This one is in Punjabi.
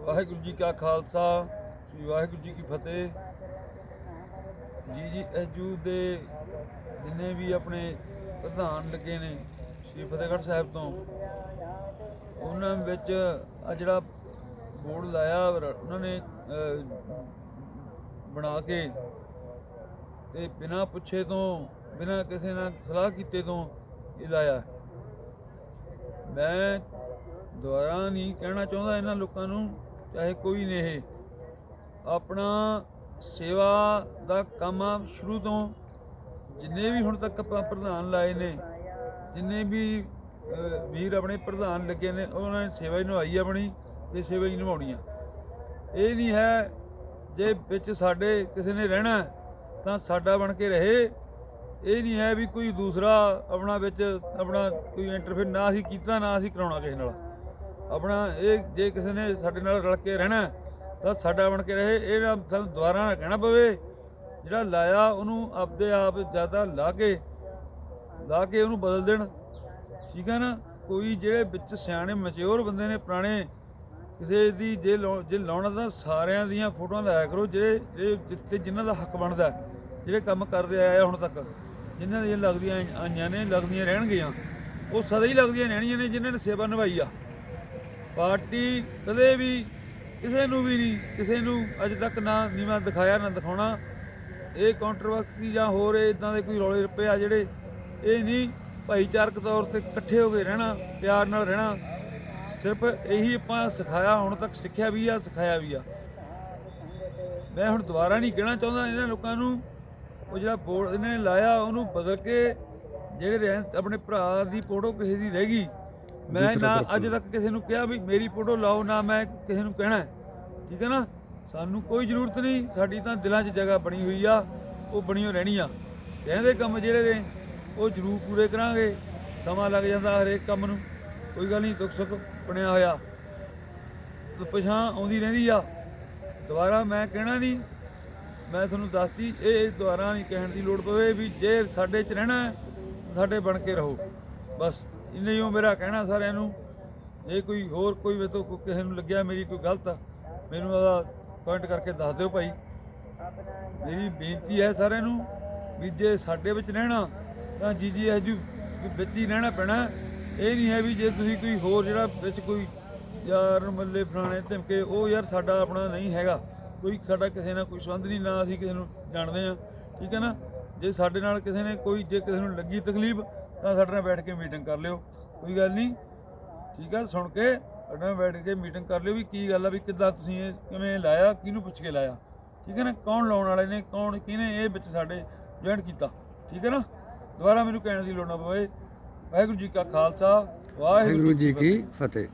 ਵਾਹਿਗੁਰੂ ਜੀ ਕਾ ਖਾਲਸਾ, ਸ੍ਰੀ ਵਾਹਿਗੁਰੂ ਜੀ ਕੀ ਫਤਿਹ। ਜੀ ਜੀ, ਐਜੂ ਦੇ ਜਿੰਨੇ ਵੀ ਆਪਣੇ ਪ੍ਰਧਾਨ ਲੱਗੇ ਨੇ, ਸ੍ਰੀ ਫਤਿਹਗੜ੍ਹ ਸਾਹਿਬ ਤੋਂ, ਉਹਨਾਂ ਵਿੱਚ ਆ ਜਿਹੜਾ ਬੋਰਡ ਲਾਇਆ ਉਹਨਾਂ ਨੇ ਬਣਾ ਕੇ ਤੇ ਬਿਨਾਂ ਪੁੱਛੇ ਤੋਂ, ਬਿਨਾਂ ਕਿਸੇ ਨਾਲ ਸਲਾਹ ਕੀਤੇ ਤੋਂ ਇਹ ਲਾਇਆ। ਮੈਂ ਦੁਬਾਰਾ ਨਹੀਂ ਕਹਿਣਾ ਚਾਹੁੰਦਾ ਇਹਨਾਂ ਲੋਕਾਂ ਨੂੰ ਚਾਹੇ ਕੋਈ ਨੇ ਇਹ। ਆਪਣਾ ਸੇਵਾ ਦਾ ਕੰਮ ਆ ਸ਼ੁਰੂ ਤੋਂ ਜਿੰਨੇ ਵੀ ਹੁਣ ਤੱਕ ਆਪਾਂ ਪ੍ਰਧਾਨ ਲਾਏ ਨੇ, ਜਿੰਨੇ ਵੀ ਵੀਰ ਆਪਣੇ ਪ੍ਰਧਾਨ ਲੱਗੇ ਨੇ, ਉਹਨਾਂ ਨੇ ਸੇਵਾ ਹੀ ਨਿਭਾਈ ਆਪਣੀ ਤੇ ਸੇਵਾ ਹੀ ਨਿਭਾਉਣੀ ਆ। ਇਹ ਨਹੀਂ ਹੈ ਜੇ ਵਿੱਚ ਸਾਡੇ ਕਿਸੇ ਨੇ ਰਹਿਣਾ ਤਾਂ ਸਾਡਾ ਬਣ ਕੇ ਰਹੇ। ਇਹ ਨਹੀਂ ਹੈ ਵੀ ਕੋਈ ਦੂਸਰਾ ਆਪਣਾ ਵਿੱਚ ਆਪਣਾ ਕੋਈ ਇੰਟਰਫੇਅਰ ਨਾ ਅਸੀਂ ਕੀਤਾ, ਨਾ ਅਸੀਂ ਕਰਾਉਣਾ ਕਿਸੇ ਨਾਲ। ਆਪਣਾ ਇਹ ਜੇ ਕਿਸੇ ਨੇ ਸਾਡੇ ਨਾਲ ਰਲ ਕੇ ਰਹਿਣਾ ਤਾਂ ਸਾਡਾ ਬਣ ਕੇ ਰਹੇ, ਇਹ ਨਾ ਸਾਨੂੰ ਦੁਬਾਰਾ ਨਾ ਕਹਿਣਾ ਪਵੇ। ਜਿਹੜਾ ਲਾਇਆ ਉਹਨੂੰ ਆਪਦੇ ਆਪ ਜ਼ਿਆਦਾ ਲਾ ਕੇ ਲਾ ਕੇ ਉਹਨੂੰ ਬਦਲ ਦੇਣ। ਠੀਕ ਹੈ ਨਾ? ਕੋਈ ਜਿਹੜੇ ਵਿੱਚ ਸਿਆਣੇ ਮੈਚੁਰ ਬੰਦੇ ਨੇ, ਪੁਰਾਣੇ, ਕਿਸੇ ਦੀ ਜੇ ਲਾਉ- ਜੇ ਲਾਉਣਾ ਤਾਂ ਸਾਰਿਆਂ ਦੀਆਂ ਫੋਟੋਆਂ ਲਾਇਆ ਕਰੋ, ਜਿਹੜੇ ਜਿਹੜੇ ਜਿੱਥੇ ਜਿਨ੍ਹਾਂ ਦਾ ਹੱਕ ਬਣਦਾ, ਜਿਹੜੇ ਕੰਮ ਕਰਦੇ ਆਏ ਆ ਹੁਣ ਤੱਕ, ਜਿਨ੍ਹਾਂ ਦੀਆਂ ਲੱਗਦੀਆਂ ਆਈਆਂ ਨੇ, ਲੱਗਦੀਆਂ ਰਹਿਣਗੀਆਂ, ਉਹ ਸਦਾ ਹੀ ਲੱਗਦੀਆਂ ਰਹਿਣੀਆਂ ਨੇ, ਜਿਨ੍ਹਾਂ ਨੇ ਸੇਵਾ ਨਿਭਾਈ ਆ। ਪਾਰਟੀ ਕਦੇ ਵੀ ਕਿਸੇ ਨੂੰ ਵੀ ਨਹੀਂ, ਕਿਸੇ ਨੂੰ ਅੱਜ ਤੱਕ ਨਾ ਨੀਵਾਂ ਦਿਖਾਇਆ, ਨਾ ਦਿਖਾਉਣਾ। ਇਹ ਕੰਟਰੋਵਰਸੀ ਜਾਂ ਹੋਰ ਇਦਾਂ ਦੇ ਕੋਈ ਰੌਲੇ ਰੱਪੇ ਆ ਜਿਹੜੇ ਇਹ ਨਹੀਂ ਭਾਈਚਾਰਕ ਤੌਰ ਤੇ ਇਕੱਠੇ ਹੋ ਕੇ ਰਹਿਣਾ, ਪਿਆਰ ਨਾਲ ਰਹਿਣਾ। ਸਿਰਫ ਇਹੀ ਆਪਾਂ ਸਿਖਾਇਆ, ਹੁਣ ਤੱਕ ਸਿੱਖਿਆ ਵੀ ਆ, ਸਿਖਾਇਆ ਵੀ ਆ। ਮੈਂ ਹੁਣ ਦੁਬਾਰਾ ਨਹੀਂ ਕਹਿਣਾ ਚਾਹੁੰਦਾ ਇਹਨਾਂ ਲੋਕਾਂ ਨੂੰ, ਉਹ ਜਿਹੜਾ ਬੋਰਡ ਇਹਨਾਂ ਨੇ ਲਾਇਆ, ਉਹਨੂੰ ਬਦਲ ਕੇ ਜਿਹੜੇ ਰਹਿਣ, ਆਪਣੇ ਭਰਾ ਦੀ ਫੋਟੋ ਕਿਸੇ ਦੀ ਰਹਿ ਗਈ ਮੈਂ ਨਾ ਅੱਜ ਤੱਕ ਕਿਸੇ ਨੂੰ ਕਿਹਾ ਵੀ ਮੇਰੀ ਫੋਟੋ ਲਾਓ ਨਾ ਮੈਂ ਕਿਸੇ ਨੂੰ ਕਹਿਣਾ। ਠੀਕ ਹੈ ਨਾ? ਸਾਨੂੰ ਕੋਈ ਜ਼ਰੂਰਤ ਨਹੀਂ ਸਾਡੀ ਤਾਂ ਦਿਲਾਂ 'ਚ ਜਗ੍ਹਾ ਬਣੀ ਹੋਈ ਆ ਉਹ ਬਣੀ ਹੋ ਰਹਿਣੀ ਆ। ਕਹਿੰਦੇ ਕੰਮ ਜਿਹੜੇ ਨੇ ਉਹ ਜ਼ਰੂਰ ਪੂਰੇ ਕਰਾਂਗੇ। ਸਮਾਂ ਲੱਗ ਜਾਂਦਾ ਹਰੇਕ ਕੰਮ ਨੂੰ। ਕੋਈ ਗੱਲ ਨਹੀਂ ਦੁੱਖ ਸੁੱਖ ਬਣਿਆ ਹੋਇਆ। ਤੇ ਪਛਾਂ ਆਉਂਦੀ ਰਹਿੰਦੀ ਆ। ਦੁਬਾਰਾ ਮੈਂ ਕਹਿਣਾ ਨਹੀਂ ਮੈਂ ਤੁਹਾਨੂੰ ਦੱਸਤੀ ਇਹ ਦੁਬਾਰਾ ਨਹੀਂ ਕਹਿਣ ਦੀ ਲੋੜ ਪਵੇ ਵੀ ਜੇ ਸਾਡੇ 'ਚ ਰਹਿਣਾ ਸਾਡੇ ਬਣ ਕੇ ਰਹੋ। ਬਸ। ਇੰਨਾ ਹੀ ਉਹ ਮੇਰਾ ਕਹਿਣਾ ਸਾਰਿਆਂ ਨੂੰ, ਇਹ ਕੋਈ ਹੋਰ ਕੋਈ ਵੇ ਤੋਂ ਕਿਸੇ ਨੂੰ ਲੱਗਿਆ ਮੇਰੀ ਕੋਈ ਗਲਤ ਆ, ਮੈਨੂੰ ਉਹਦਾ ਪੁਆਇੰਟ ਕਰਕੇ ਦੱਸ ਦਿਓ ਭਾਈ। ਮੇਰੀ ਬੇਨਤੀ ਹੈ ਸਾਰਿਆਂ ਨੂੰ ਵੀ ਜੇ ਸਾਡੇ ਵਿੱਚ ਰਹਿਣਾ, ਤਾਂ ਜੀ ਜੀ ਐਜੂ ਵਿੱਚ ਹੀ ਰਹਿਣਾ ਪੈਣਾ। ਇਹ ਨਹੀਂ ਹੈ ਵੀ ਜੇ ਤੁਸੀਂ ਕੋਈ ਹੋਰ ਜਿਹੜਾ ਵਿੱਚ ਕੋਈ ਯਾਰ ਮੱਲੇ ਫਲਾਣੇ ਧਮਕੇ, ਉਹ ਯਾਰ ਸਾਡਾ ਆਪਣਾ ਨਹੀਂ ਹੈਗਾ। ਕੋਈ ਸਾਡਾ ਕਿਸੇ ਨਾਲ ਕੋਈ ਸੰਬੰਧ ਨਹੀਂ, ਨਾ ਅਸੀਂ ਕਿਸੇ ਨੂੰ ਜਾਣਦੇ ਆ ਠੀਕ ਹੈ ਨਾ? ਜੇ ਸਾਡੇ ਨਾਲ ਕਿਸੇ ਨੇ ਕੋਈ, ਜੇ ਕਿਸੇ ਨੂੰ ਲੱਗੀ ਤਕਲੀਫ ਤਾਂ ਸਾਡੇ ਨਾਲ ਬੈਠ ਕੇ ਮੀਟਿੰਗ ਕਰ ਲਿਓ। ਕੋਈ ਗੱਲ ਨਹੀਂ। ਠੀਕ ਆ ਸੁਣ ਕੇ ਸਾਡੇ ਨਾਲ ਬੈਠ ਕੇ ਮੀਟਿੰਗ ਕਰ ਲਿਓ ਵੀ ਕੀ ਗੱਲ ਆ ਵੀ ਕਿੱਦਾਂ ਤੁਸੀਂ ਇਹ ਕਿਵੇਂ ਲਾਇਆ ਕਿਹਨੂੰ ਪੁੱਛ ਕੇ ਲਾਇਆ। ਠੀਕ ਹੈ ਨਾ? ਕੌਣ ਲਾਉਣ ਵਾਲੇ ਨੇ ਕੌਣ ਕਿਹਨੇ ਇਹ ਵਿੱਚ ਸਾਡੇ ਜੁਆਇਨ ਕੀਤਾ। ਠੀਕ ਹੈ ਨਾ? ਦੁਬਾਰਾ ਮੈਨੂੰ ਕਹਿਣ ਦੀ ਲੋੜ ਨਾ ਪਵੇ। ਵਾਹਿਗੁਰੂ ਜੀ ਕਾ ਖਾਲਸਾ ਵਾਹਿਗੁਰੂ ਜੀ ਕੀ ਫਤਿਹ।